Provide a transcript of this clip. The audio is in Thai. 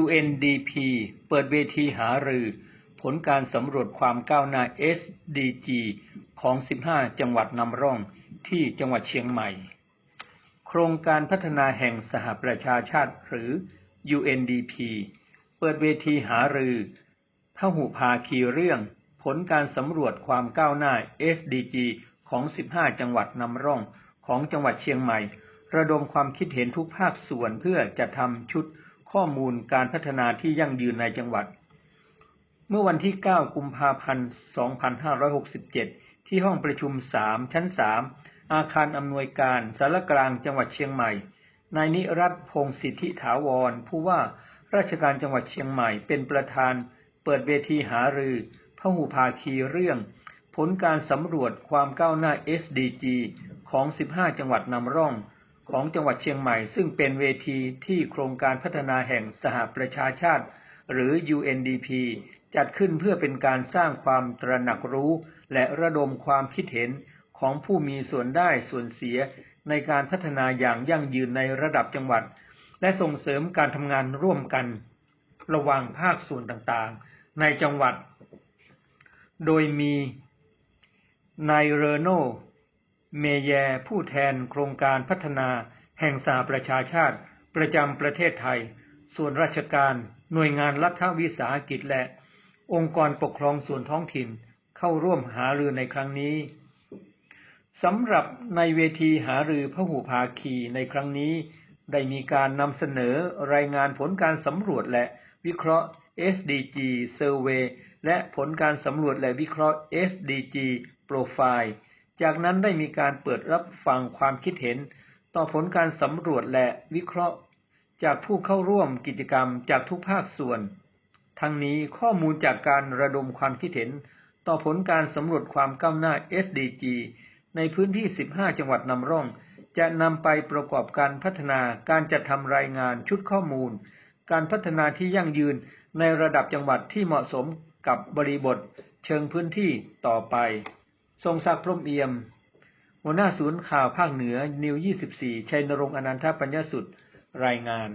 UNDP เปิดเวทีหารือ ผลการสำรวจความก้าวหน้า SDG ของ 15 จังหวัดนำร่องที่จังหวัดเชียงใหม่ โครงการพัฒนาแห่งสหประชาชาติหรือ UNDP เปิดเวทีหารือพหุภาคีเรื่อง ผลการสำรวจความก้าวหน้า SDG ของ 15 จังหวัดนำร่องของจังหวัดเชียงใหม่ ระดมความคิดเห็นทุกภาคส่วนเพื่อจะทำชุด ข้อมูลการพัฒนาที่ยั่งยืนในจังหวัด เมื่อวันที่ 9 กุมภาพันธ์ 2567 ที่ห้องประชุม 3 ชั้น 3 อาคารอำนวยการสารกลางจังหวัดเชียงใหม่ นายนิรัตพงศิทธิถาวร ผู้ว่าราชการจังหวัดเชียงใหม่เป็นประธาน เปิดเวทีหารือพหุภาคีเรื่อง ผลการสำรวจความก้าวหน้า SDG ของ 15 จังหวัดนำร่อง ของจังหวัดเชียงใหม่ ซึ่งเป็นเวทีที่โครงการพัฒนาแห่งสหประชาชาติ หรือ UNDP จัดขึ้นเพื่อเป็นการสร้างความตระหนักรู้ และระดมความคิดเห็นของผู้มีส่วนได้ส่วนเสียในการพัฒนาอย่างยั่งยืนในระดับจังหวัด และส่งเสริมการทำงานร่วมกัน ระหว่างภาคส่วนต่างๆ ในจังหวัด โดยมีนายเรโน เมแยผู้แทนโครงการพัฒนาแห่งสหประชาชาติ ประจำประเทศไทย ส่วนราชการ หน่วยงานรัฐวิสาหกิจและ องค์กรปกครองส่วนท้องถิ่นเข้าร่วมหารือในครั้งนี้สำหรับในเวทีหารือพหุภาคีในครั้งนี้ ได้มีการนำเสนอรายงานผลการสำรวจและวิเคราะห์ SDG Survey และผลการสำรวจและวิเคราะห์ SDG Profile จากนั้นได้มีการเปิดรับฟังความคิดเห็น ต่อผลการสำรวจและวิเคราะห์ จากผู้เข้าร่วมกิจกรรมจากทุกภาคส่วน ทั้งนี้ข้อมูลจากการระดมความคิดเห็น ต่อผลการสำรวจความก้าวหน้า SDG ในพื้นที่ 15 จังหวัดนำร่อง จะนำไปประกอบการพัฒนาการจัดทำรายงานชุดข้อมูล การพัฒนาที่ยั่งยืนในระดับจังหวัดที่เหมาะสมกับบริบท เชิงพื้นที่ต่อไป ทรงศักดิ์พรมเอี่ยม หัวหน้าศูนย์ข่าวภาคเหนือนิว 24 ชัยนรงค์อนันทปัญญสุดรายงาน